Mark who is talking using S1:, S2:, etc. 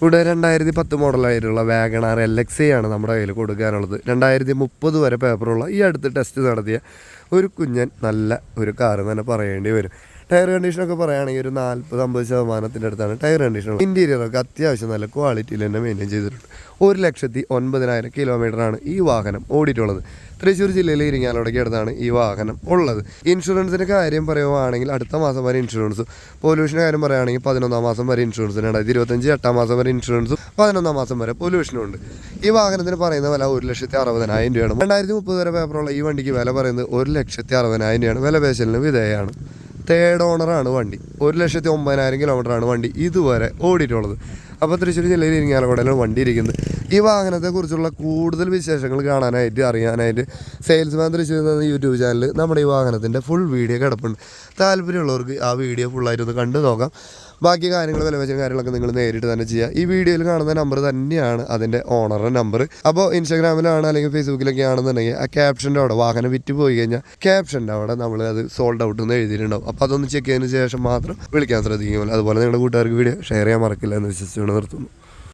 S1: ഇവിടെ രണ്ടായിരത്തി പത്ത് മോഡലായിട്ടുള്ള വാഗണാർ എൽ എക്സ് ആണ് നമ്മുടെ കയ്യിൽ കൊടുക്കാനുള്ളത്. രണ്ടായിരത്തി മുപ്പത് വരെ പേപ്പറുള്ള ഈ അടുത്ത് ടെസ്റ്റ് നടത്തിയ ഒരു കുഞ്ഞൻ നല്ല ഒരു കാർ തന്നെ പറയേണ്ടി വരും. ടയർ കണ്ടീഷനൊക്കെ പറയുകയാണെങ്കിൽ ഒരു നാൽപ്പത് അമ്പത് ശതമാനത്തിന്റെ അടുത്താണ് ടയർ കണ്ടീഷൻ ഇന്റീരിയറൊക്കെ അത്യാവശ്യം നല്ല ക്വാളിറ്റിയിൽ തന്നെ മെയിന്റെയിൻ ചെയ്തിട്ടുണ്ട്. ഒരു ലക്ഷത്തി ഒൻപതിനായിരം കിലോമീറ്ററാണ് ഈ വാഹനം ഓടിയിട്ടുള്ളത്. തൃശ്ശൂർ ജില്ലയിലെ ഇരിങ്ങാലോടൊക്കെ അടുത്താണ് ഈ വാഹനം ഉള്ളത്. ഇൻഷുറൻസിന്റെ കാര്യം പറയുവാണെങ്കിൽ അടുത്ത മാസം വരെ ഇൻഷുറൻസ് പൊല്യൂഷന്റെ കാര്യം പറയുകയാണെങ്കിൽ പതിനൊന്നാം മാസം വരെ ഇൻഷുറൻസ് രണ്ടായിരത്തി ഇരുപത്തഞ്ച് എട്ടാം മാസം വരെ ഇൻഷുറൻസും പതിനൊന്നാം മാസം വരെ പൊല്യൂഷനും ഉണ്ട്. ഈ വാഹനത്തിന് പറയുന്ന വില ഒരു ലക്ഷത്തി അറുപതിനായിരം രൂപയാണ്. രണ്ടായിരത്തി മുപ്പത് വരെ പേപ്പറുള്ള ഈ വണ്ടിക്ക് വില പറയുന്നത് ഒരു ലക്ഷത്തി അറുപതിനായിരം രൂപയാണ്. വില പേശലിന് വിധേയമാണ് തേർഡ് ഓണറാണ് വണ്ടി. ഒരു ലക്ഷത്തി ഒമ്പതിനായിരം കിലോമീറ്ററാണ് വണ്ടി ഇതുവരെ ഓടിയിട്ടുള്ളത്. അപ്പോൾ തൃശ്ശൂർ ജില്ലയിൽ ഇരിങ്ങാലക്കുടയിലാണ് വണ്ടി ഇരിക്കുന്നത് ഈ വാഹനത്തെക്കുറിച്ചുള്ള കൂടുതൽ വിശേഷങ്ങൾ കാണാനായിട്ട് അറിയാനായിട്ട് സെയിൽസ്മാൻ തൃശ്ശൂർ എന്ന യൂട്യൂബ് ചാനൽ നമ്മുടെ ഈ വാഹനത്തിന്റെ ഫുൾ വീഡിയോ കിടപ്പുണ്ട്. താല്പര്യമുള്ളവർക്ക് ആ വീഡിയോ ഫുള്ളായിട്ടൊന്ന് കണ്ടു നോക്കാം. ബാക്കി കാര്യങ്ങൾ വില വെച്ച കാര്യങ്ങളൊക്കെ നിങ്ങൾ നേരിട്ട് തന്നെ ചെയ്യുക ഈ വീഡിയോയിൽ കാണുന്ന നമ്പർ തന്നെയാണ് അതിന്റെ ഓണറുടെ നമ്പർ അപ്പോൾ ഇൻസ്റ്റാഗ്രാമിലാണ് അല്ലെങ്കിൽ ഫേസ്ബുക്കിലൊക്കെ ആണെന്നുണ്ടെങ്കിൽ ആ ക്യാപ്ഷന്റെ അവിടെ വാഹനം വിറ്റ് പോയി കഴിഞ്ഞാൽ ക്യാപ്ഷന്റെ അവിടെ നമ്മൾ അത് സോൾഡ് ഔട്ട് എന്ന് എഴുതിയിട്ടുണ്ടാവും. അപ്പോൾ അതൊന്ന് ചെക്ക് ചെയ്തതിന് ശേഷം മാത്രം വിളിക്കാൻ ശ്രദ്ധിക്കുമല്ലോ അതുപോലെ നിങ്ങളുടെ കൂട്ടുകാർക്ക് വീഡിയോ ഷെയർ ചെയ്യാൻ മറക്കില്ല എന്ന് വിശ്വസിച്ചുകൊണ്ട് നിർത്തുന്നു.